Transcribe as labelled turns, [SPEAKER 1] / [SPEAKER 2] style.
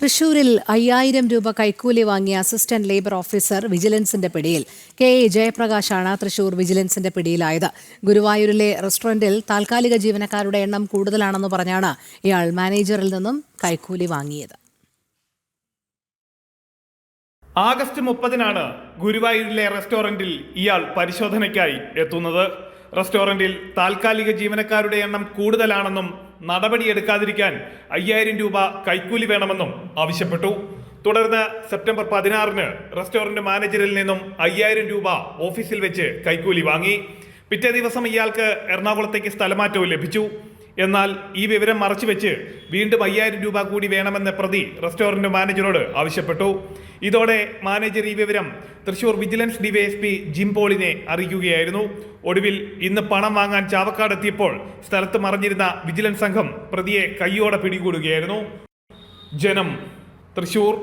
[SPEAKER 1] തൃശൂരിൽ അയ്യായിരം രൂപ കൈക്കൂലി വാങ്ങിയ അസിസ്റ്റന്റ് ലേബർ ഓഫീസർ വിജിലൻസിന്റെ പിടിയിൽ. കെ എ ജയപ്രകാശാണ് തൃശൂർ വിജിലൻസിന്റെ പിടിയിലായത്. ഗുരുവായൂരിലെ റെസ്റ്റോറന്റിൽ താൽക്കാലിക ജീവനക്കാരുടെ എണ്ണം കൂടുതലാണെന്ന് പറഞ്ഞാണ് ഇയാൾ മാനേജറിൽ നിന്നും കൈക്കൂലി വാങ്ങിയത്.
[SPEAKER 2] ആഗസ്റ്റ് മുപ്പതിനാണ് ഗുരുവായൂരിലെ റെസ്റ്റോറന്റിൽ ഇയാൾ പരിശോധനയ്ക്കായി എത്തുന്നത്. റെസ്റ്റോറന്റിൽ താൽക്കാലിക ജീവനക്കാരുടെ എണ്ണം കൂടുതലാണെന്നും നടപടിയെടുക്കാതിരിക്കാൻ അയ്യായിരം രൂപ കൈക്കൂലി വേണമെന്നും ആവശ്യപ്പെട്ടു. തുടർന്ന് സെപ്റ്റംബർ പതിനാറിന് റെസ്റ്റോറന്റ് മാനേജറിൽ നിന്നും അയ്യായിരം രൂപ ഓഫീസിൽ വെച്ച് കൈക്കൂലി വാങ്ങി. പിറ്റേ ദിവസം ഇയാൾക്ക് എറണാകുളത്തേക്ക് സ്ഥലമാറ്റവും ലഭിച്ചു. എന്നാൽ ഈ വിവരം മറച്ചുവെച്ച് വീണ്ടും അയ്യായിരം രൂപ കൂടി വേണമെന്ന പ്രതി റെസ്റ്റോറന്റ് മാനേജറോട് ആവശ്യപ്പെട്ടു. ഇതോടെ മാനേജർ ഈ വിവരം തൃശൂർ വിജിലൻസ് ഡിവൈഎസ്പി ജിംപോളിനെ അറിയിക്കുകയായിരുന്നു. ഒടുവിൽ ഇന്ന് പണം വാങ്ങാൻ ചാവക്കാടെത്തിയപ്പോൾ സ്ഥലത്ത് മറിഞ്ഞിരുന്ന വിജിലൻസ് സംഘം പ്രതിയെ കൈയോടെ പിടികൂടുകയായിരുന്നു. ജനം തൃശൂർ.